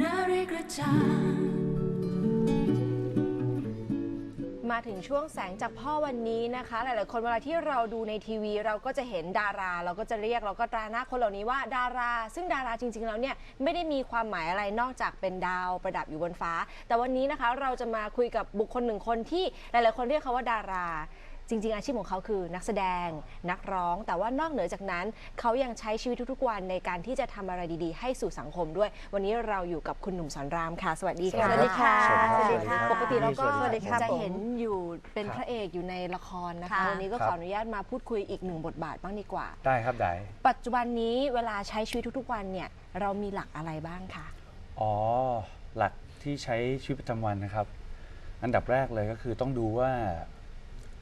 นาฬิกาจามาถึงช่วงแสงจากพ่อวันนี้นะคะ หลาย ๆ คนเวลาที่เราดูในทีวี เราก็จะเห็นดารา เราก็จะเรียกเราก็ตราหน้าคนเหล่านี้ว่าดารา ซึ่งดาราจริง ๆ แล้วเนี่ยไม่ได้มีความหมายอะไรนอกจากเป็นดาวประดับอยู่บนฟ้า แต่วันนี้นะคะเราจะมาคุยกับบุคคลหนึ่งคนที่หลาย ๆ คนเรียกเขาว่าดารา จริง ๆ อาชีพของเขาคือนักแสดงนักร้อง แต่ว่านอกเหนือจากนั้น เขายังใช้ชีวิตทุกๆวันในการที่จะทำอะไรดีๆ ให้สู่สังคมด้วย วันนี้เราอยู่กับคุณหนุ่มสอนรามค่ะ สวัสดีค่ะสวัสดีค่ะสวัสดีค่ะปกติเราก็สวัสดีครับจะผมเห็นอยู่เป็นพระเอกอยู่ในละครนะคะ ค่ะ วันนี้ก็ครับขออนุญาตมาพูดคุยอีกหนึ่งบทบาทบ้างดีกว่า ได้ครับได้ ปัจจุบันนี้เวลาใช้ชีวิตทุกๆวันเนี่ยเรามีหลักอะไรบ้างคะอ๋อ หลักที่ใช้ชีวิตประจำวันนะครับ อันดับแรกเลยก็คือต้องดูว่า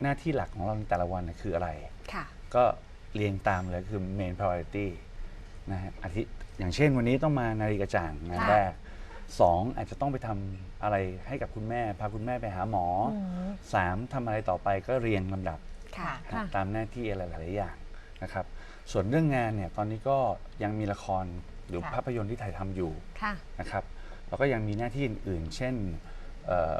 หน้าที่หลักของเราในแต่ละวันน่ะคืออะไร ค่ะ ก็เรียงตามเลยคือ main priority นะฮะอาทิอย่างเช่นวันนี้ต้องมานาฬิกาจ่างงานค่ะ แรกสองอาจจะต้องไปทำอะไรให้กับคุณแม่ พาคุณแม่ไปหาหมออสามทำอะไรต่อไปก็เรียงลำดับ ค่ะนะตามหน้าที่อะไรหลายๆอย่างนะครับ ส่วนเรื่องงานเนี่ยตอนนี้ก็ยังมีละครหรือค่ะ ภาพยนตร์ที่ถ่ายทำอยู่ค่ะ นะครับ แล้วก็ยังมีหน้าที่อื่นๆ เช่นเอ่อ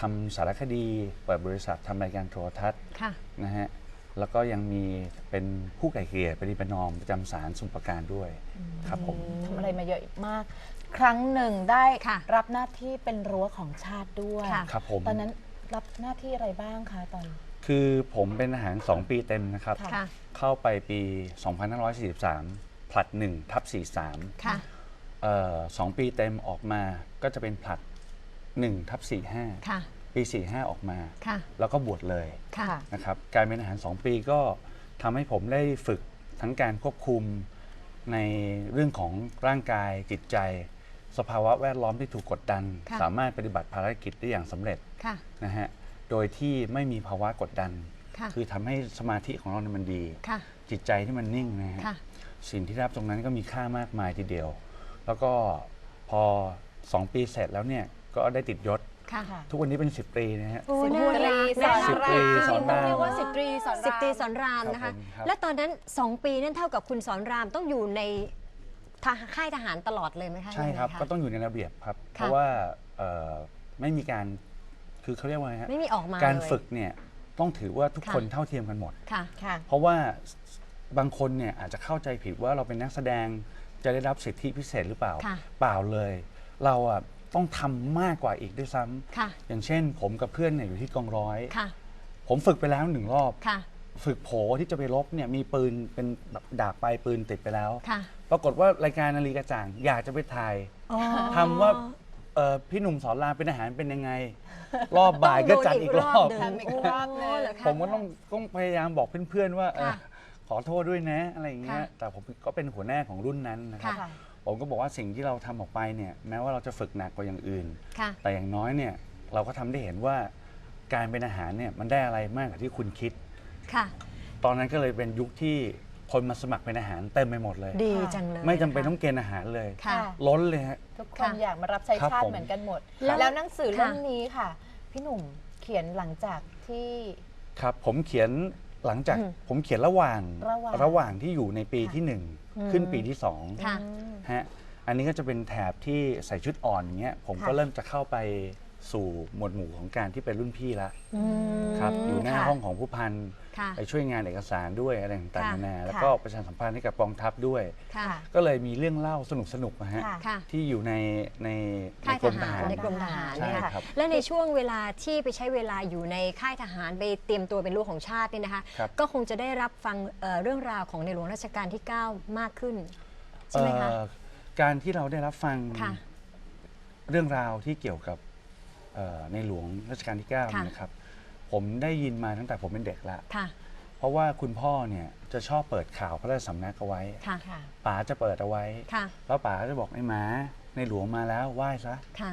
ทำสารคดีเปิดบริษัททำรายการโทรทัศน์ค่ะนะฮะแล้วก็ยังมีเป็นผู้ไก่เกลี่ยปฏิบัตินอมประจำศาลสมุทรปราการด้วยครับผมทำอะไรมาเยอะมาก ครั้งหนึ่งได้ค่ะ รับหน้าที่เป็นรั้วของชาติด้วยค่ะ ครับผม ตอนนั้นรับหน้าที่อะไรบ้างคะตอน คือผมเป็นทหาร 2 ปีเต็มนะครับ ค่ะค่ะเข้าไปปี 2543ผลัด1ทับ43ค่ะเอ่อสองปีเต็มออกมาก็จะเป็นผลัด 1ทับ45ค่ะปี 45 ออกมา ค่ะ แล้วก็บวชเลยค่ะ นะครับการเป็นอาหาร 2 ปีก็ทำให้ผมได้ฝึกทั้งการควบคุมในเรื่องของร่างกายจิตใจ สภาวะแวดล้อมที่ถูกกดดัน ค่ะ สามารถปฏิบัติภารกิจได้อย่างสำเร็จค่ะ นะฮะโดยที่ไม่มีภาวะกดดัน ค่ะ คือทำให้สมาธิของเราเนี่ยมันดี ค่ะ จิตใจที่มันนิ่งนะฮะ ค่ะ สิ่งที่ได้รับตรงนั้นก็มีค่ามากมายทีเดียว แล้วก็พอ 2 ปีเสร็จแล้วเนี่ย ก็ได้ติดยศค่ะค่ะทุกวันนี้เป็น10ตรีนะฮะ โอ้สิบน่าตรีรักสอนน่ารักสิบตรีจริงๆสอนต้องรามเรียกว่าสิบตรีสอนรามสิบตรีสอนรามครับนะคะผมครับ และตอนนั้น 2 ปีนั่นเท่ากับคุณสอนรามต้องอยู่ในทหารค่ายทหารตลอดเลยไหมคะใช่ครับ ยังไงะ ก็ต้องอยู่ในระเบียบครับ เพค่ะราะว่าเอ่อไม่มีการคือเขาเรียกว่าไงฮะไม่มีออกมาการเลย ฝึกเนี่ยต้องถือว่าทุกค่ะ คนเท่าเทียมกันหมด ค่ะ ค่ะ เพราะว่าบางคนเนี่ยอาจจะเข้าใจผิดว่าเราเป็นนักแสดงจะได้รับสิทธิพิเศษหรือเปล่า ค่ะเปล่าเลย เราอะ ต้องทำมากกว่าอีกด้วยซ้ำค่ะ อย่างเช่น ผมกับเพื่อนเนี่ยอยู่ที่กองร้อย ค่ะ ผมฝึกไปแล้วหนึ่งรอบ ค่ะ ฝึกโผที่จะไปรบเนี่ยมีปืนเป็นแบบดาบปลายปืนติดไปแล้ว ค่ะ ปรากฏว่ารายการนาฬิกาจ่างอยากจะไปถ่ายทำว่าเอ่อพี่หนุ่มสอนรามเป็นอาหารเป็นยังไง รอบบ่ายก็จัดอีกรอบต้องดูอีกรอบหนึ่งทำอีกรอบหนึ่งเหรอคะ ผมก็ต้องต้องพยายามบอกเพื่อนๆว่าเออค่ะขอโทษด้วยนะอะไรอย่างเงี้ยค่ะแต่ผมก็เป็นหัวหน้าของรุ่นนั้นนะครับ ค่ะ ผมก็บอกว่าสิ่งที่เราทำออกไปเนี่ยแม้ว่าเราจะฝึกหนักกว่าอย่างอื่น ค่ะ แต่อย่างน้อยเนี่ยเราก็ทำได้เห็นว่าการเป็นอาหารเนี่ยมันได้อะไรมากกว่าที่คุณคิด ค่ะ ตอนนั้นก็เลยเป็นยุคที่คนมาสมัครเป็นอาหารเต็มไปหมดเลย ดีจังเลยไม่จำเป็นนะคะต้องเกณฑ์อาหารเลย ค่ะ ล้นเลยฮะ ทุกคนค่ะอยากมารับใช้ครับชาติผมเหมือนกันหมดครับแล้วหนังสือค่ะเล่มนี้ค่ะ พี่หนุ่มเขียนหลังจากที่ ครับผมเขียน หลังจากอืมผมเขียนระหว่างระหว่างหว่างที่อยู่ในปีที่หนึ่งขึ้นปีที่สองค่ะอืมฮะอันนี้ก็จะเป็นแถบที่ใส่ชุดอ่อนอย่างเงี้ยผมก็ค่ะ เริ่มจะเข้าไป สู่หมวดหมู่ของการที่เป็นรุ่นพี่ละอืมครับอยู่หน้าค่ะห้องของผู้พันค่ะ ไปช่วยงานเอกสารด้วยอะไรต่างๆค่ะ นานาแล้วค่ะก็ประชาสัมพันธ์ให้กับกองทัพด้วย ค่ะ ก็เลยมีเรื่องเล่าสนุกๆนะฮะค่ะ ค่ะ ที่อยู่ในในในค่ายกทรมทหารหารในกรมทหารใช่เนี่ยค่ะครับ และในช่วงเวลาที่ไปใช้เวลาอยู่ในค่ายทหารไปเตรียมตัวเป็นลูกของชาติเนี่ยนะคะ ครับ ก็คงจะได้รับฟังเอ่อเรื่องราวของในหลวงรัชกาลที่ 9 มากขึ้น ใช่ไหมคะ เอ่อการที่เราได้รับฟังค่ะ เรื่องราวที่เกี่ยวกับเอ่อ ในหลวงรัชกาลที่9ค่ะ นะครับผมได้ยินมาตั้งแต่ผมเป็นเด็กละค่ะ เพราะว่าคุณพ่อเนี่ยจะชอบเปิดข่าวพระราชสำนักเอาไว้ค่ะ ค่ะ ป๋าจะเปิดเอาไว้ ค่ะ แล้วป๋าก็จะบอกไอ้หมาในหลวงมาแล้วไหว้ซะค่ะ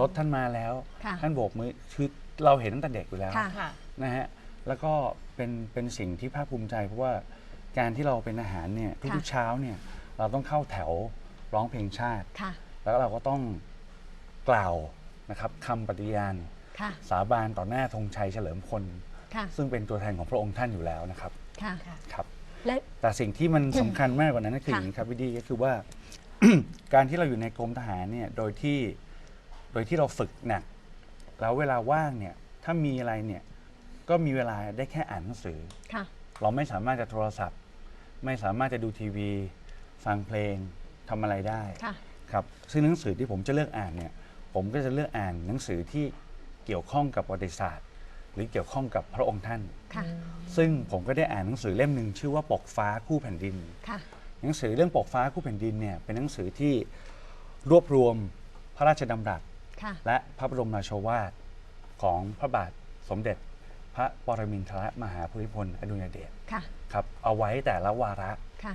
รถท่านมาแล้ว ค่ะ ท่านโบกมือคือเราเห็นตั้งแต่เด็กอยู่แล้ว ค่ะ ค่ะ นะฮะแล้วก็เป็นเป็นสิ่งที่ภาคภูมิใจเพราะว่าการที่เราเป็นอาหารเนี่ยทุกๆเช้าเนี่ยเราต้องเข้าแถวร้องเพลงชาติ ค่ะ แล้วเราก็ต้องกล่าว นะครับคำปฏิญาณ ค่ะ สาบานต่อหน้าธงชัยเฉลิมพล ค่ะ ซึ่งเป็นตัวแทนของพระองค์ท่านอยู่แล้วนะครับค่ะค่ะ ครับ และ แต่สิ่งที่มันสำคัญมากกว่านั้นก็คือค่ะ อย่างนี้ครับพี่ดีก็คือว่า การที่เราอยู่ในกรมทหารเนี่ยโดยที่โดยที่เราฝึกหนัก แล้วเวลาว่างเนี่ยถ้ามีอะไรเนี่ยก็มีเวลาได้แค่อ่านหนังสือ ค่ะ เราไม่สามารถจะโทรศัพท์ ไม่สามารถจะดูทีวี ฟังเพลงทำอะไรได้ค่ะ ครับซึ่งหนังสือที่ผมจะเลือกอ่านเนี่ย ผมก็จะเลือกอ่านหนังสือที่เกี่ยวข้องกับประวัติศาสตร์ หรือเกี่ยวข้องกับพระองค์ท่าน ค่ะ ซึ่งผมก็ได้อ่านหนังสือเล่มหนึ่งชื่อว่าปกฟ้าคู่แผ่นดิน ค่ะ หนังสือเรื่องปกฟ้าคู่แผ่นดินเนี่ยเป็นหนังสือที่รวบรวมพระราชดำรัส ค่ะ และพระบรมราโชวาทของพระบาทสมเด็จ พระปรมินทรมหาภูมิพลอดุลยเดชค่ะ ครับเอาไว้แต่ละวาระ ค่ะ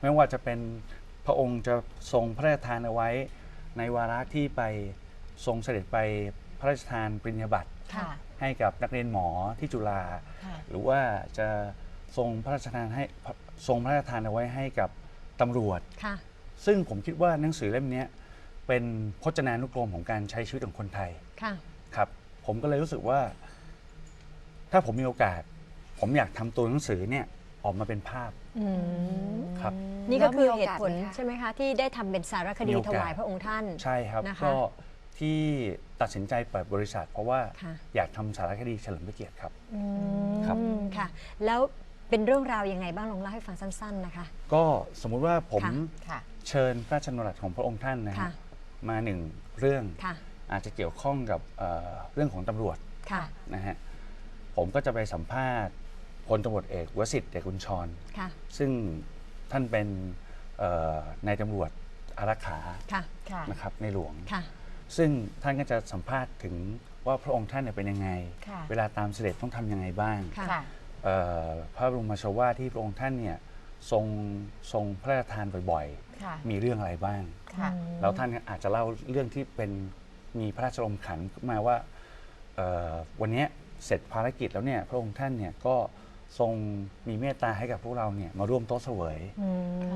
ไม่ว่าจะเป็นพระองค์จะทรงพระราชทานเอาไว้ ในวาระที่ไปทรงเสด็จไปพระราชทานปริญญาบัตรค่ะ ให้กับนักเรียนหมอที่จุฬาค่ะ หรือว่าจะทรงพระราชทานให้ทรงพระราชทานเอาไว้ให้กับตำรวจ ค่ะ ซึ่งผมคิดว่าหนังสือเล่มเนี้ยเป็นพจนานุกรมของการใช้ชีวิตของคนไทย ค่ะ ครับ ผมก็เลยรู้สึกว่า ถ้าผมมีโอกาส ผมอยากทำตัวหนังสือเนี่ย ออกมาเป็นภาพอืมครับ นี่ก็คือแล้วมีโอกาสเหตุผลไหมคะใช่ไหมคะที่ได้ทำเป็นสารคดีมีโอกาสถวายพระองค์ท่าน ใช่ครับนะคะก็ที่ตัดสินใจเปิดบริษัท เพราะว่าค่ะ อยากทำสารคดีเฉลิมพระเกียรติครับ อืครับมค่ะ แล้วเป็นเรื่องราวยังไงบ้างลองเล่าให้ฟังสั้น ๆ นะคะ ก็สมมุติว่าผมค่ะค่ะเชิญพระราชดำรัสของพระองค์ท่านนะค่ะฮะมาหนึ่งเรื่องค่ะอาจจะเกี่ยวข้องกับเอ่อเรื่องของตำรวจค่ะ นะฮะผมก็จะไปสัมภาษณ์ พลตำรวจเอกวสิทธิ์เดชกุญชร ค่ะ ซึ่งท่านเป็นเอ่อนายตำรวจอารักขาค่ะ ค่ะ นะครับในหลวง ค่ะ ซึ่งท่านก็จะสัมภาษณ์ถึงว่าพระองค์ท่านเนี่ยเป็นยังไง ค่ะ เวลาตามเสด็จต้องทำยังไงบ้างค่ะ ค่ะ เอ่อพระบรมราโชวาทที่พระองค์ท่านเนี่ยทรงทรงพระราชทานบ่อยค่ะ ๆ มีเรื่องอะไรบ้าง ค่ะ แล้วท่านอาจจะเล่าเรื่องที่เป็นมีพระราชลมขันมาว่าเอ่อวันเนี้ยเสร็จภารกิจแล้วเนี่ยพระองค์ท่านเนี่ยก็ ทรงมีเมตตาให้กับพวกเราเนี่ยมาร่วมโต๊ะเสวย อื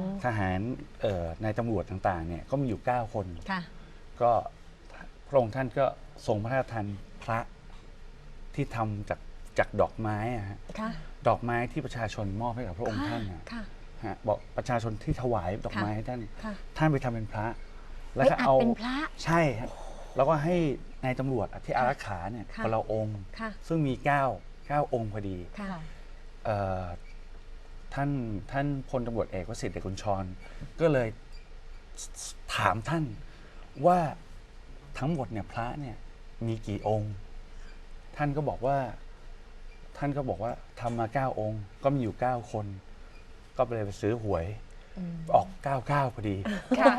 มทหารเอ่อนายตำรวจต่างๆเนี่ยก็มีอยู่ 9 คน ค่ะ ก็พระองค์ท่านก็ทรงพระราชทานพระที่ทำจากจากดอกไม้อะฮะค่ะ ดอกไม้ที่ประชาชนมอบให้กับพระองค์ท่านน่ะค่ะ ฮะบอกประชาชนที่ถวายดอกไม้ให้ท่านค่ะ ท่านไปทำเป็นพระ แล้วไปก็อัดเอาเป็นพระ ใช่ฮะแล้วก็ให้นายตำรวจที่อารักขาเนี่ยค่ะคนละองค์ ค่ะ ซึ่งมี 9 9 องค์พอดี ค่ะเอ่อ ท่านท่านพลตำรวจเอกวสิทธิ์เดชกุญชร ก็เลยถามท่านว่าทั้งหมดเนี่ยพระเนี่ยมีกี่องค์ ท่านก็บอกว่าท่านก็บอกว่าทำมาเก้าองค์ ก็มีอยู่เก้าคน ก็ไปเลยไปซื้อหวยออกเก้าเก้าพอดีค่ะ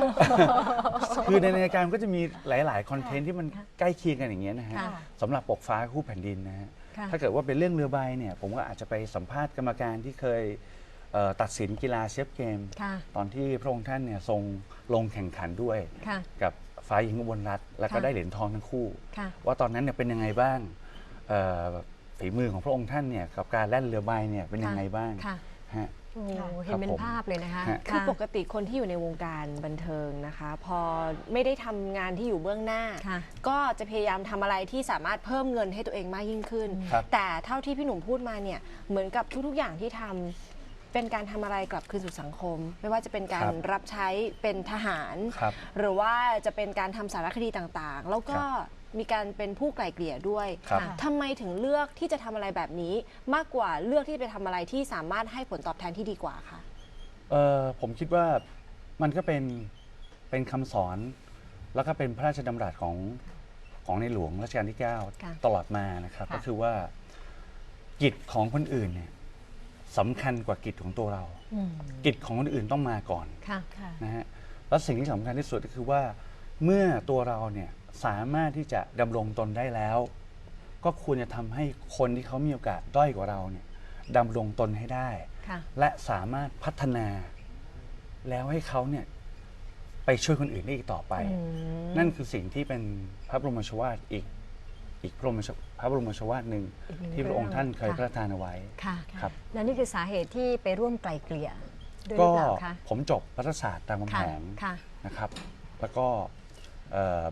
คือในรายการก็จะมีหลาย ๆ คอนเทนต์ที่มันใกล้เคียงกันอย่างเงี้ยนะฮะค่ะสำหรับปกฟ้าคู่แผ่นดินนะฮะค่ะ ถ้าเกิดว่าเป็นเรื่องเรือใบเนี่ยผมก็อาจจะไปสัมภาษณ์กรรมการที่เคยเอ่อตัดสินกีฬาเชฟเกมค่ะตอนที่พระองค์ท่านเนี่ยทรงลงแข่งขันด้วยค่ะกับฟ้าหญิงอุบลรัตน์แล้วก็ค่ะได้เหรียญทองทั้งคู่ค่ะว่าตอนนั้นเนี่ยเป็นยังไงบ้างเอ่อฝีมือของพระองค์ท่านเนี่ยกับการแล่นเรือใบเนี่ยเป็นยังไงบ้างค่ะฮะ โอ้ค่ะเห็นเป็นครับผมภาพเลยนะคะฮะคือปกติคนที่อยู่ในวงการบันเทิงนะคะ พอไม่ได้ทำงานที่อยู่เบื้องหน้า ค่ะ ก็จะพยายามทำอะไรที่สามารถเพิ่มเงินให้ตัวเองมากยิ่งขึ้น ครับ แต่เท่าที่พี่หนุ่มพูดมาเนี่ยเหมือนกับทุกๆอย่างที่ทำเป็นการทำอะไรกลับคืนสู่สังคม ไม่ว่าจะเป็นการครับรับใช้เป็นทหาร ครับ หรือว่าจะเป็นการทำสารคดีต่างๆ แล้วก็ มีการเป็นผู้ไกล่เกลี่ยด้วยครับค่ะทำไมถึงเลือกที่จะทำอะไรแบบนี้ มากกว่าเลือกที่จะไปทำอะไรที่สามารถให้ผลตอบแทนที่ดีกว่าค่ะเอ่อผมคิดว่ามันก็เป็นเป็นคำสอน แล้วก็เป็นพระราชดำรัสของของในหลวงรัชกาลที่ ค่ะ9 ตลอดมานะครับ ค่ะ ก็คือว่ากิจของคนอื่นเนี่ยสำคัญกว่ากิจของตัวเรา อืมกิจของคนอื่นต้องมาก่อนค่ะ ค่ะ นะฮะแล้วสิ่งที่สำคัญที่สุดก็คือว่าเมื่อตัวเราเนี่ย สามารถที่จะดำรงตนได้แล้ว ก็ควรจะทำให้คนที่เขามีโอกาสด้อยกว่าเราเนี่ยดำรงตนให้ได้ ค่ะ และสามารถพัฒนา แล้วให้เขาเนี่ยไปช่วยคนอื่นได้อีกต่อไป อืม นั่นคือสิ่งที่เป็นพระบรมโชวาทอีกอีกพระบรมโชพระบรมโชวาทหนึ่งที่พระองค์ท่านเคยค่ะพระราชทานเอาไว้ ค่ะครับ และนี่คือสาเหตุที่ไปร่วมไกลเกลี่ยด้วยหก็รือเปล่าคะผมจบรัฐศาสตร์ตามคำค่ะแหง ค่ะ นะครับ แล้วก็เอ่อ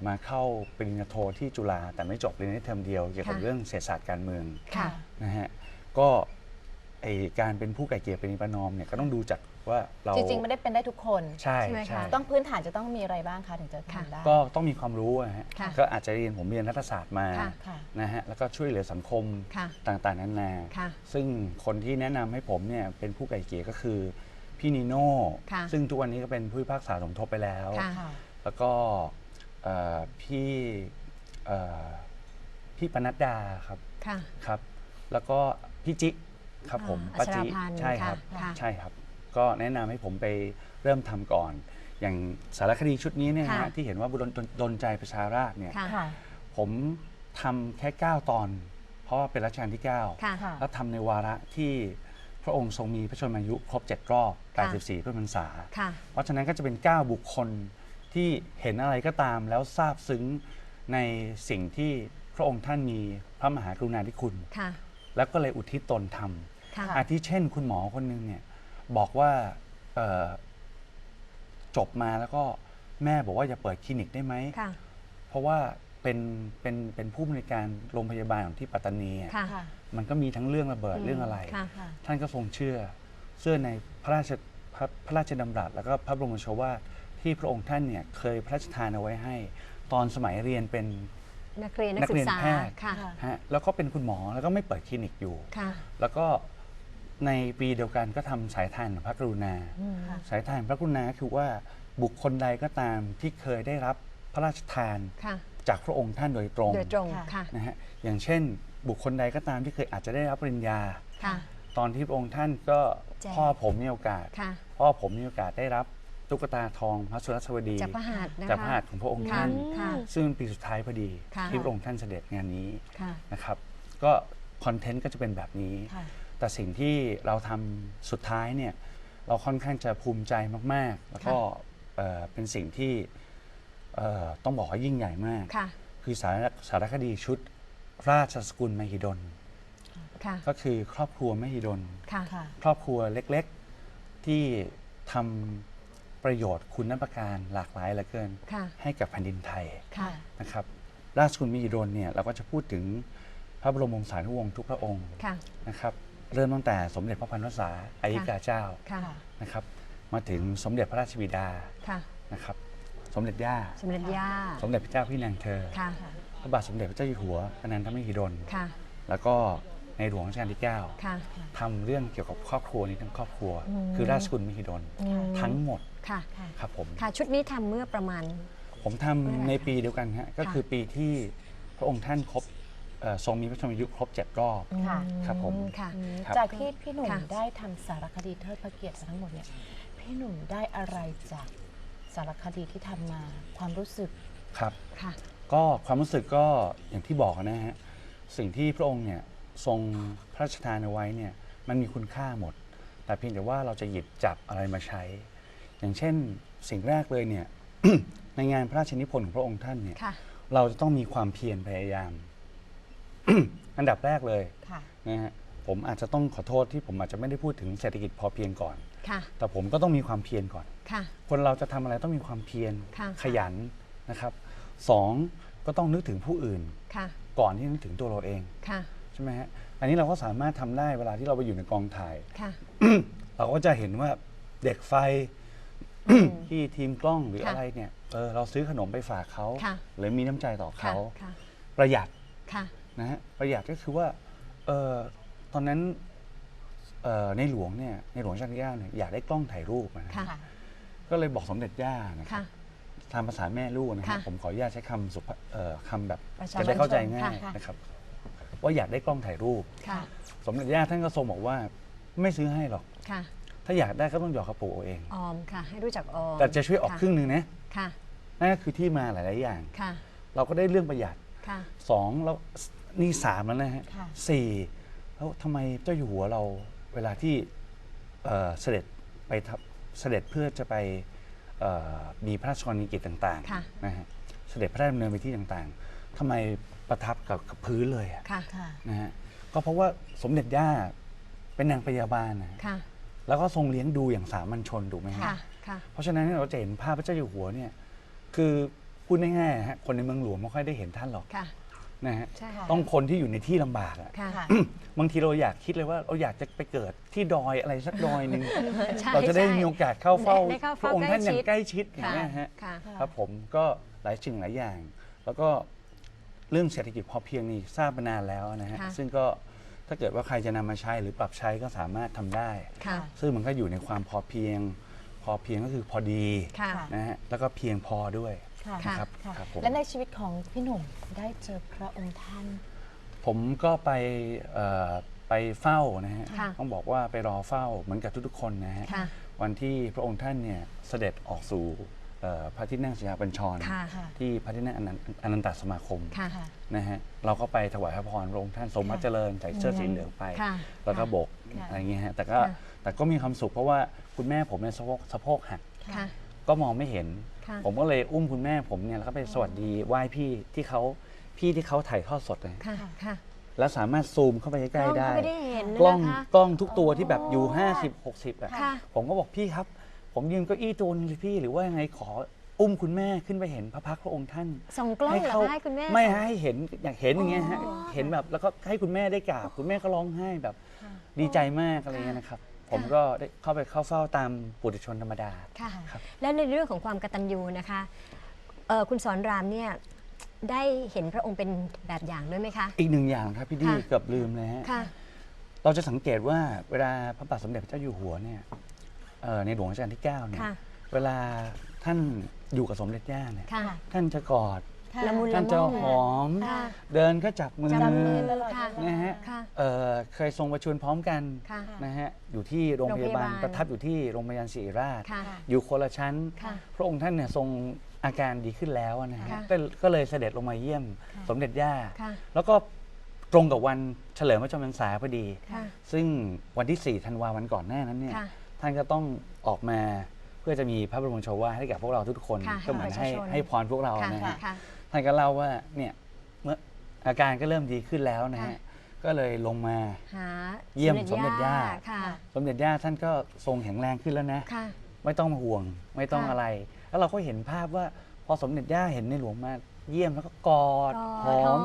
มาเข้าปริญญาโทที่จุฬาแต่ไม่จบเรียนได้เทอมเดียวเกี่ยวกับค่ะ เรื่องเศรษฐศาสตร์การเมืองค่ะ นะฮะก็ไอการเป็นผู้ไก่เกลี่ยเป็นประนอมเนี่ยก็ต้องดูจากว่าเราจริง ๆ ไม่ได้เป็นได้ทุกคน ใช่ใช่ไหมใช่คะต้องพื้นฐานจะต้องมีอะไรบ้างคะถึงจะค่ะทำได้ก็ต้องมีความรู้อะฮะค่ะก็อาจจะเรียนผมเรียนรัฐศาสตร์มาค่ะค่ะ นะฮะแล้วก็ช่วยเหลือสังคมค่ะต่างๆนานา ค่ะซึ่งคนที่แนะนำให้ผมเนี่ยเป็นผู้ไก่เกลี่ยก็คือพี่นิโน่ค่ะซึ่งทุกวันนี้ก็เป็นผู้พิพากษาสมทบไปแล้ว ค่ะค่ะแล้วก็ เอ่อพี่เอ่อพี่ปนัดดาครับค่ะ ครับ แล้วก็พี่จิครับผมอ่าป้าจิอัชราพันธ์ใช่ครับค่ะ ใช่ครับก็แนะนำให้ผมไปเริ่มทำก่อน อย่างสารคดีชุดนี้เนี่ยนะค่ะฮะที่เห็นว่าดนดนดนใจประชาราชเนี่ย ค่ะ ค่ะ ผมทำแค่ 9 ตอน เพราะว่าเป็นรัชกาลที่ 9 ค่ะ ค่ะ แล้วทำในวาระที่พระองค์ทรงมีพระชนมายุครบ 7 รอบค่ะ84พระพรรษา ค่ะ เพราะฉะนั้นก็จะเป็น 9 บุคคล ที่เห็นอะไรก็ตามแล้วซาบซึ้งในสิ่งที่พระองค์ท่านมีพระมหากรุณาธิคุณ ค่ะ แล้วก็เลยอุทิศตนทค่ะำอาทิเช่นคุณหมอคนหนึงเนี่ยบอกว่าเอ่อจบมาแล้วก็แม่บอกว่าอย่าเปิดคลินิกได้ไหม ค่ะ เพราะว่าเป็นเป็นเป็นผู้บริการโรงพยาบาลของที่ปัตตานีอะค่ะ ค่ะมันก็มีทั้งเรื่องระเบิดเรื่องอะไร ค่ะ ค่ะ ท่านก็ทรงเชื่อ เชื่อในพระราชพระพระราชดำรัสแล้วก็พระบรมโชวาท ที่พระองค์ท่านเนี่ยเคยพระราชทานเอาไว้ให้ ตอนสมัยเรียนเป็นนักเรียนนันักกศึเรียกนษาแพทย์ค่ะค่ะฮะแล้วก็เป็นคุณหมอแล้วก็ไม่เปิดคลินิกอยู่ค่ะแล้วก็ในปีเดียวกันก็ทำสายทานพระกรุณาค่ะสายทานพระกรุณาคือว่าบุคคลใดก็ตามที่เคยได้รับพระราชทานค่ะจากพระองค์ท่านโดยตรงโดยตรงค่ะค่ะนะฮะอย่างเช่น บุคคลใดก็ตามที่เคยอาจจะได้รับปริญญาค่ะตอนที่พระองค์ท่านก็แจกพ่อผมมีโอกาสค่ะพ่อผมมีโอกาสได้รับ ตุ๊กตาทองพระสุรสวดีจากพระหัตถ์นะคะจากพระหัตถ์ของพระองค์ค่ะท่าน ค่ะ ซึ่งเป็นปีสุดท้ายพอดีค่ะ ที่พระองค์ท่านเสด็จงานนี้ค่ะ นะครับ ก็คอนเทนต์ก็จะเป็นแบบนี้ ค่ะ แต่สิ่งที่เราทำสุดท้ายเนี่ยเราค่อนข้างจะภูมิใจมาก ๆ แล้วก็เอ่อเป็นสิ่งที่เอ่อต้องบอกว่ายิ่งใหญ่มาก ค่ะ คือสารสารคดีชุดราชสกุลมหิดล ค่ะ ก็คือครอบครัวมหิดล ค่ะ ค่ะ ครอบครัวเล็กๆ ที่ทำ ประโยชน์คุณประการหลากหลายเหลือเกิน ค่ะ ให้กับแผ่นดินไทยค่ะ นะครับ ราชสกุลมหิดลเนี่ยเราก็จะพูดถึงพระบรมวงศานุวงศ์ทุกพระองค์ค่ะ นะครับเริ่มตั้งแต่สมเด็จพระพันวษาอายิกาเจ้าค่ะ นะครับ มาถึงสมเด็จพระราชบิดาค่ะ นะครับ สมเด็จย่า สมเด็จย่า สมเด็จพระเจ้าพี่นางเธอ ค่ะ พระบาทสมเด็จพระเจ้าอยู่หัวอนันทมหิดล ค่ะ แล้วก็ในหลวงรัชกาลที่ 9 ค่ะ ทำเรื่องเกี่ยวกับครอบครัวนี้ทั้งครอบครัวคือราชสกุลมหิดลทั้งหมด ค่ะครับผม ค่ะชุดนี้ทำเมื่อประมาณ ผมทำในปีเดียวกันฮะก็คือปีที่พระองค์ท่านครบเอ่อทรงมีพระชนมายุครบ7รอบ ค่ะ ครับผมค่ะครับ จากที่พี่หนุ่มค่ะ ได้ทำสารคดีเทิดพระเกียรติมาทั้งหมดเนี่ยพี่หนุ่มได้อะไรจากสารคดีที่ทำมาความรู้สึก ครับ ค่ะ ก็ความรู้สึกก็อย่างที่บอกนะฮะสิ่งที่พระองค์เนี่ยทรงพระราชทานเอาไว้เนี่ยมันมีคุณค่าหมด แต่เพียงแต่ว่าเราจะหยิบจับอะไรมาใช้ อย่างเช่นสิ่งแรกเลยเนี่ย ในงานพระราชนิพนธ์ของพระองค์ท่านเนี่ย ค่ะ เราจะต้องมีความเพียรพยายาม อันดับแรกเลยค่ะ นะฮะผมอาจจะต้องขอโทษที่ผมอาจจะไม่ได้พูดถึงเศรษฐกิจพอเพียงก่อน ค่ะ แต่ผมก็ต้องมีความเพียรก่อน ค่ะ คนเราจะทำอะไรต้องมีความเพียรค่ะ ขยันนะครับสองก็ต้องนึกถึงผู้อื่น ค่ะ ก่อนที่นึกถึงตัวเราเองค่ะ ใช่ไหมฮะอันนี้เราก็สามารถทำได้เวลาที่เราไปอยู่ในกองถ่าย ค่ะ เราก็จะเห็นว่าเด็กไฟ ที่ทีมกล้องหรือค่ะอะไรเนี่ยเออเราซื้อขนมไปฝากเขาค่ะ หรือมีน้ำใจต่อค่ะเขา ค่ะประหยัดค่ะ นะฮะประหยัดก็คือว่าเออตอนนั้นเอ่อในหลวงเนี่ยในหลวงรัชกาลที่เก้าเนี่ยอยากได้กล้องถ่ายรูปนะฮะค่ะค่ะก็เลยบอกสมเด็จย่านะครัค่ะ บตามภาษาแม่ลูกนะครัค่ะบผมขออนุญาตใช้คำสุภาเอ่อคำแบบประชาจะได้เข้าใจชนง่ายค่ะ นะครับว่าอยากได้กล้องถ่ายรูป ค่ะ สมเด็จย่าท่านก็ทรงบอกว่าไม่ซื้อให้หรอก ค่ะ ถ้าอยากได้ก็ต้องหยอกกระปุกเอาเอง ออมค่ะ ให้รู้จักออมแต่จะช่วยออกค่ะครึ่งหนึ่งนะค่ะนั่นก็คือที่มาหลาย ๆ อย่าง ค่ะเราก็ได้เรื่องประหยัดค่ะ สองแล้วนี่สามแล้วนะฮะค่ะ สี่แล้วทำไมเจ้าอยู่หัวเราเวลาที่เอ่อเสด็จไปทับเสด็จเพื่อจะไปเอ่อมีพระราชกรณียกิจต่าง ค่ะ ๆ นะฮะเสด็จพระราชดำเนินไปที่ต่าง ๆทำไมประทับกับกับพื้นเลยอะค่ะค่ะ นะฮะก็เพราะว่าสมเด็จย่าเป็นนางพยาบาลนะฮะ ค่ะ แล้วก็ทรงเลี้ยงดูอย่างสามัญชนถูกไหมฮะค่ะค่ะ เพราะฉะนั้นเราจะเห็นภาพพระเจ้าอยู่หัวเนี่ยคือพูดง่ายๆฮะคนในเมืองหลวงไม่ค่อยได้เห็นท่านหรอกค่ะ นะฮะใช่ค่ะ ต้องคนที่อยู่ในที่ลำบากอะ ค่ะ ค่ะ บางทีเราอยากคิดเลยว่าเราอยากจะไปเกิดที่ดอยอะไรสักดอยหนึ่งใช่เราจะได้ใช่มีโอกาสเข้าเฝ้าได้เข้าพเฝ้าระองค์ท่านอย่างใกใกล้ล้ชิชิดด อย่างค่ะเงี้ยฮะค่ะ ครับผมก็หลายสิ่งหลายอย่าง แล้วก็เรื่องเศรษฐกิจพอเพียงนี่ทราบมานานแล้วนะฮะค่ะ ซึ่งก็ ถ้าเกิดว่าใครจะนำมาใช้หรือปรับใช้ก็สามารถทำได้ ค่ะ ซึ่งมันก็อยู่ในความพอเพียง พอเพียงก็คือพอดีค่ะ นะฮะแล้วก็เพียงพอด้วยค่ะ นะครับค่ะครับผมและในชีวิตของพี่หนุ่มได้เจอพระองค์ท่าน ผมก็ไปเอ่อไปเฝ้านะฮะค่ะ ต้องบอกว่าไปรอเฝ้าเหมือนกับทุกๆคนนะฮะ ค่ะ วันที่พระองค์ท่านเนี่ยเสด็จออกสู่ เอ่อพระที่นั่งสยามบัญชร ค่ะค่ะ ที่พระที่นั่งอนันอนันตสมาคมค่ะค่ะ นะฮะเราก็ไปถวายพระพรพระองค์ท่านทรงพระเจริญใส่เสื้อสีเหลืองไป ค่ะแล้วก็โบกค่ะอะไรเงี้ยฮะแต่ก็ค่ะ แต่ก็มีความสุขเพราะว่าคุณแม่ผมเนี่ยสะโพกสะโพกหักค่ะ ก็มองไม่เห็น ค่ะ ผมก็เลยอุ้มคุณแม่ผมเนี่ยแล้วก็ไปสวัสดีไหว้พี่ที่เขาพี่ที่เขาถ่ายทอดสดเลยค่ะ ค่ะแล้วสามารถซูมเข้าไปใกล้ๆได้กล้องเขาไม่ได้เห็นนะกล้องนะคะ กล้องทุกตัวที่แบบอยู่ 50 60อะค่ะ ผมก็บอกพี่ครับ ผมยืนเก้าอี้ตัวนึงเลยพี่หรือว่ายังไงขออุ้มคุณแม่ขึ้นไปเห็นพระพักตร์พระองค์ท่าน ส่งกล้องเหรอเข้าให้คุณแม่ ไม่ส่งให้เห็นอยากเห็นอย่างเงี้ยฮะเห็นแบบแล้วก็ให้คุณแม่ได้กราบคุณแม่ก็ร้องไห้แบบดีใจมากอะไรเงี้ยนะครับ ผมก็ได้เข้าไปเข้าเฝ้าตามปุถุชนธรรมดา ค่ะ ครับ แล้วในเรื่องของความกตัญญูนะคะเอ่อคุณสอนรามเนี่ยได้เห็นพระองค์เป็นแบบอย่างด้วยไหมคะ อีกหนึ่งอย่างครับพี่ดีค่ะ เกือบลืมเลยฮะ ค่ะ เราจะสังเกตว่าเวลาพระบาทสมเด็จพระเจ้าอยู่หัวเนี่ย เอ่อในหลวงรัชกาลที่9เนี่ยค่ะเวลาท่านอยู่กับสมเด็จย่าเนี่ยค่ะท่านจะกอดละมุนท่าละนจะม่อมหอม ค่ะเดินก็จับมือ จับมือค่ะนะฮะ ค่ะ เอ่อเคยทรงประชวรพร้อมกันค่ะ นะฮะอยู่ที่โรงพยาบาลโรงพยาบาล ประทับอยู่ที่โรงพยาบาลศิริราช ค่ะ อยู่คนละชั้น ค่ะ พระองค์ท่านเนี่ยทรงอาการดีขึ้นแล้วนะฮะค่ะก็ก็เลยเสด็จลงมาเยี่ยมสมเด็จย่า ค่ะ แล้วก็ตรงกับวันเฉลิมพระชนมพรรษาพอดี ค่ะ ซึ่งวันที่ 4 ธันวาวันก่อนหน้านั้นเนี่ย ค่ะ ท่านก็ต้องออกมาเพื่อจะมีพระบรมโชวาทให้กับพวกเราทุกคนค่ะก็เหมือนให้ให้ประชาชน ให้พรพวกเราค่ะนะฮะ ค่ะ ท่านก็เล่าว่าเนี่ยเมื่ออาการก็เริ่มดีขึ้นแล้วนะฮะ ค่ะ ก็เลยลงมา หาเยี่ยมสมเด็จย่า ค่ะ สมเด็จย่าท่านก็ทรงแข็งแรงขึ้นแล้วนะ ค่ะ ไม่ต้องห่วงไม่ต้องค่ะอะไร แล้วเราก็เห็นภาพว่าพอสมเด็จย่าเห็นในหลวงมาเยี่ยมแล้วก็กอดกหออดมหอม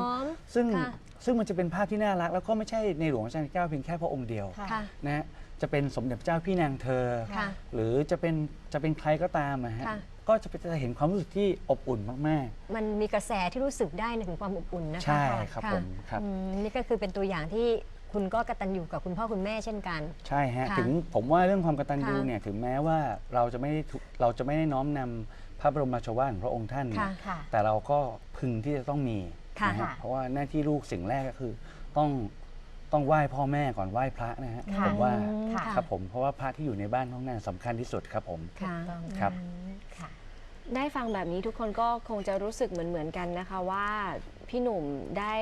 ซึ่งค่ะ ซึ่งมันจะเป็นภาพที่น่ารัก แล้วก็ไม่ใช่ในหลวงรัชกาลที่เก้าเพียงแค่พระองค์เดียวค่ะ ค่ะ นะฮะ จะเป็นสมเด็จพระเจ้าพี่นางเธอ ค่ะ หรือจะเป็นจะเป็นใครก็ตามอะฮะค่ะ ก็จะเป็นจะเห็นความรู้สึกที่อบอุ่นมาก มันมีกระแสที่รู้สึกได้ถึงความอบอุ่นนะๆคะใช่ครับะผมครับ อืมนี่ก็คือเป็นตัวอย่างที่คุณก็กตัญญูกับคุณพ่อคุณแม่เช่นกันใช่ฮะค่ะถึงผมว่าเรื่องความกตัญญูค่ะเนี่ยถึงแม้ว่าเราจะไม่ได้ทุเราจะไม่ได้น้อมนำพระบรมราชวาทของพระองค์ท่านเนี่ยค่ะค่ะ แต่เราก็พึงที่จะต้องมีค่ะ นะฮะค่ะเพราะว่าหน้าที่ลูกสิ่งแรกก็คือ ต้อง ต้องไหว้พ่อแม่ก่อนไหว้พระนะฮะค่ะ ผมว่าค่ะ ครับผมเพราะว่าพระที่อยู่ในบ้านท้องนาสำคัญที่สุดครับผม ค่ะต้องครับอืมค่ะ ได้ฟังแบบนี้ทุกคนก็คงจะรู้สึกเหมือนเหมือนๆกันนะคะว่าพี่หนุ่มได้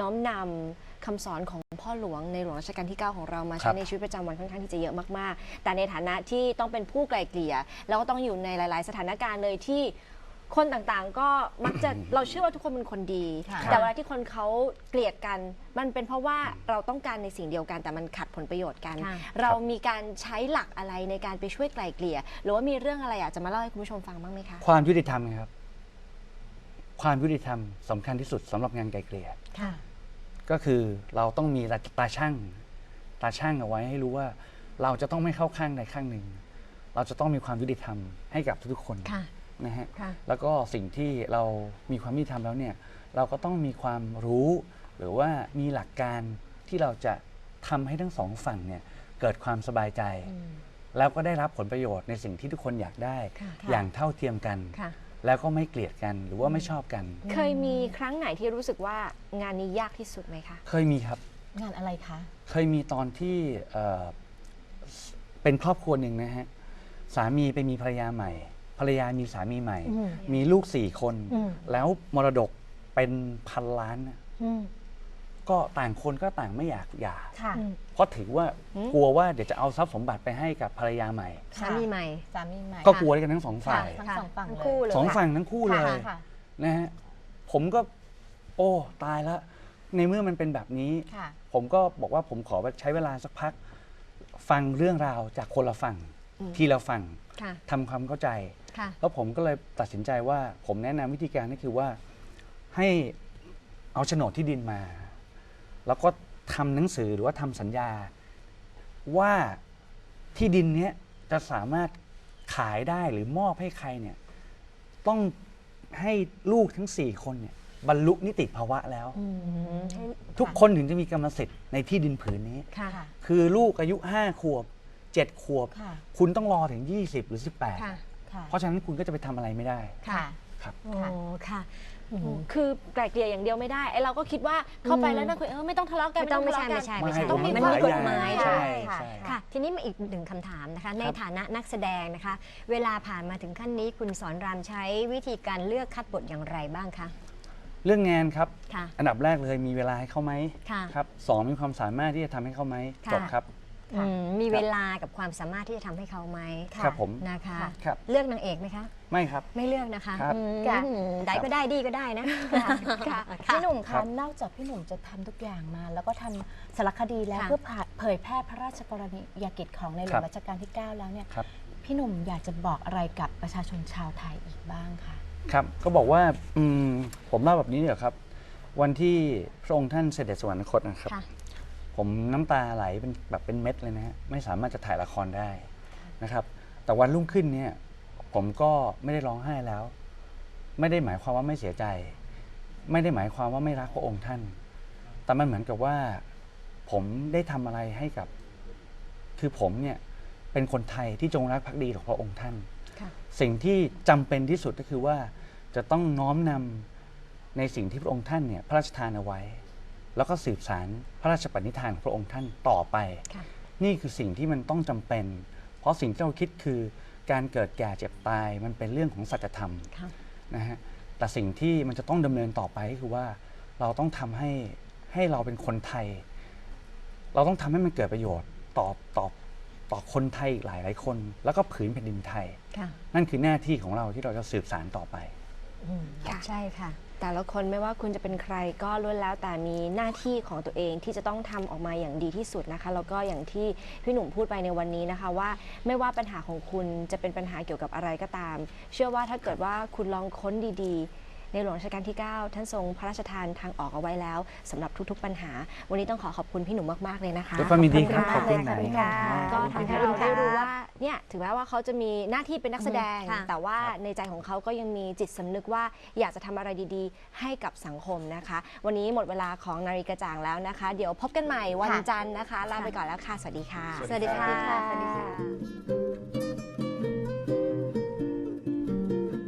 น้อมนำคำสอนของพ่อหลวงในหลวงรัชกาลที่ 9 ของเรามาครัใช้บ ในชีวิตประจำวันค่อนข้างที่จะเยอะมากๆ แต่ในฐานะที่ต้องเป็นผู้ไกลเกลี่ยแล้วก็ต้องอยู่ในหลาย ๆ สถานการณ์เลยที่ คนต่างๆก็มักจะ เราเชื่อว่าทุกคนเป็นคนดี ค่ะแต่เวลาที่คนเขาเกลียดกัน มันเป็นเพราะว่าเราต้องการในสิ่งเดียวกันแต่มันขัดผลประโยชน์กัน ค่ะ เรามีการใช้หลักอะไรในการไปช่วยไกลเกลี่ย หรือว่ามีเรื่องอะไรอยากจะมาเล่าให้คุณผู้ชมฟังบ้างไหมคะ ความยุติธรรมครับ ความยุติธรรมสำคัญที่สุดสำหรับงานไกลเกลี่ย ค่ะ ก็คือเราต้องมีตาช่างตาช่างเอาไว้ให้รู้ว่า เราจะต้องไม่เข้าข้างใดข้างหนึ่ง เราจะต้องมีความยุติธรรมให้กับทุกๆคน ค่ะ นะฮะค่ะ แล้วก็สิ่งที่เรามีความยุติธรรมแล้วเนี่ยเราก็ต้องมีความรู้ หรือว่ามีหลักการที่เราจะทำให้ทั้งสองฝั่งเนี่ยเกิดความสบายใจแล้วก็ได้รับผลประโยชน์ในสิ่งที่ทุกคนอยากได้ ค่ะ อย่างเท่าเทียมกัน ค่ะ แล้วก็ไม่เกลียดกันหรือว่าไม่ชอบกัน เคยมีครั้งไหนที่รู้สึกว่างานนี้ยากที่สุดไหมคะ เคยมีครับ งานอะไรคะ เคยมีตอนที่เอ่อเป็นครอบครัวหนึ่งนะฮะ สามีไปมีภรรยาใหม่ ภรรยามีสามีใหม่ อืมมีลูกสี่คน อืม แล้วมรดกเป็นพันล้านน่ะอืมก็ต่างคนก็ต่างไม่อยากหย่าค่ะ อืม เพราะถือว่าอืม กลัวว่าเดี๋ยวจะเอาทรัพย์สมบัติไปให้กับภรรยาใหม่ สามีใหม่ สามีใหม่ ก็กลัวด้วยกันทั้งสองฝ่าย ทั้งสองฝั่งทั้งเลย คู่เลย สองค่ะฝั่งทั้งคู่เลยค่ะ นะฮะผมก็ โอ้ตายแล้วในเมื่อมันเป็นแบบนี้ ค่ะ ผมก็บอกว่าผมขอใช้เวลาสักพัก ฟังเรื่องราวจากคนละฝั่ง อืม ที่ละฝั่งค่ะ ทำความเข้าใจ ค่ะ แล้วผมก็เลยตัดสินใจว่า ผมแนะนำวิธีการก็คือว่าให้เอาเอาโฉนดที่ดินมา แล้วก็ทำหนังสือหรือว่าทำสัญญา ว่าที่ดินเนี้ยจะสามารถขายได้หรือมอบให้ใครเนี่ยต้องให้ลูกทั้ง 4 คนเนี่ยบรรลุนิติภาวะแล้วให้ทุกคนถึงจะมีกรรมสิทธิ์ในที่ดินผืนนี้ ค่ะ ค่ะ คือลูกอายุ 5 ขวบ 7 ขวบ ค่ะ คุณต้องรอถึง 20 หรือ ค่ะ 18 ค่ะเพราะฉะนั้นคุณก็จะไปทำอะไรไม่ได้ ค่ะ ครับ โอ้ค่ะคือไกลเกลี่ยอย่างเดียวไม่ได้ไอเราก็คิดว่าเข้าไปแล้วนั่งคุยเออไม่ต้องทะเลาะกันไม่ต้องทะเลาะกันไม่ใช่ไม่ใช่ต้องมีมันความีมกฎหมายใช่ค่ะ ใช่ ค่ะ ทีนี้มาอีกหนึ่งคำถามนะคะ ในครับฐานะนักแสดงนะคะ เวลาผ่านมาถึงขั้นนี้คุณสอนรามใช้วิธีการเลือกคัดบทอย่างไรบ้างคะ เรื่องงานครับ ค่ะ อันดับแรกเลยมีเวลาให้เขาไหมค่ะครับสองมีความสามารถที่จะทำให้เขาไหมค่ะ จบครับ อืมมีเวลากับความสามารถที่จะทำให้เขาไหมค่ะครับผมนะคะ ครับ เลือกนางเอกไหมคะ ไม่ครับ ไม่เลือกนะคะครับ อืมค่ะ ได้ก็ได้ดีก็ได้นะ ค่ะค่ะค่ะพี่หนุ่มครัคะบ นอกจากพี่หนุ่มจะทำทุกอย่างมา แล้วก็ทำสารคดีแล้วค่ะ เพื่อเผยแพร่พระราชกรณียกิจของในหลวงรัชกาลที่ 9 แล้วเนี่ย ครับ พี่หนุ่มอยากจะบอกอะไรกับประชาชนชาวไทยอีกบ้างคะครับ ก็บอกว่าอืมผมเล่าแบบนี้เดี๋ยวครับ วันที่พระองค์ท่านเสด็จสวรรคตนะครับ ค่ะ ผมน้ำตาไหลเป็นแบบเป็นเม็ดเลยนะฮะไม่สามารถจะถ่ายละครได้นะครับ แต่วันรุ่งขึ้นเนี่ย ผมก็ไม่ได้ร้องไห้แล้ว ไม่ได้หมายความว่าไม่เสียใจ ไม่ได้หมายความว่าไม่รักพระองค์ท่าน แต่มันเหมือนกับว่า ผมได้ทำอะไรให้กับ คือผมเนี่ยเป็นคนไทยที่จงรักภักดีต่อพระองค์ท่าน ค่ะ สิ่งที่จำเป็นที่สุดก็คือว่าจะต้องน้อมนำในสิ่งที่พระองค์ท่านเนี่ยพระราชทานเอาไว้ แล้วก็สืบสารพระราชปณิธานของพระองค์ท่านต่อไป ค่ะ นี่คือสิ่งที่มันต้องจำเป็น เพราะสิ่งที่เราคิดคือการเกิดแก่เจ็บตายมันเป็นเรื่องของสัจธรรม ค่ะ นะฮะแต่สิ่งที่มันจะต้องดำเนินต่อไปก็คือว่าเราต้องทำให้ให้เราเป็นคนไทย เราต้องทำให้มันเกิดประโยชน์ต่อต่อต่อคนไทยอีกหลายหลายๆคน แล้วก็ผืนแผ่นดินไทย ค่ะนั่นคือหน้าที่ของเราที่เราจะสืบสารต่อไป อืมค่ะ ใช่ค่ะ แต่ละคนไม่ว่าคุณจะเป็นใครก็ล้วนแล้วแต่มีหน้าที่ของตัวเองที่จะต้องทำออกมาอย่างดีที่สุดนะคะแล้วก็อย่างที่พี่หนุ่มพูดไปในวันนี้นะคะว่าไม่ว่าปัญหาของคุณจะเป็นปัญหาเกี่ยวกับอะไรก็ตาม เชื่อว่าถ้าเกิดว่าคุณลองค้นดีๆ ในหลวงรัชกาลที่ 9 ท่านทรงพระราชทานทางออกเอาไว้แล้วสำหรับทุกๆปัญหา วันนี้ต้องขอขอบคุณพี่หนุ่มมากๆเลยนะคะด้วยความยินดีครับขอบคุณขอบคุณมากไหนเลยค่ะก็ทำให้เราได้รู้ว่าเนี่ยถึงแม้ว่าเขาจะมีหน้าที่เป็นนักแสดงค่ะแต่ว่าในใจของเขาก็ยังมีจิตสำนึกว่าอยากจะทำอะไรดีๆ ให้กับสังคมนะคะ วันนี้หมดเวลาของนาฬิกาจ่างแล้วนะคะ เดี๋ยวพบกันใหม่วันค่ะจันทร์นะคะลาไปก่อนแล้วค่ะสวัสดีค่ะ สวัสดีค่ะสวัสดีค่ะ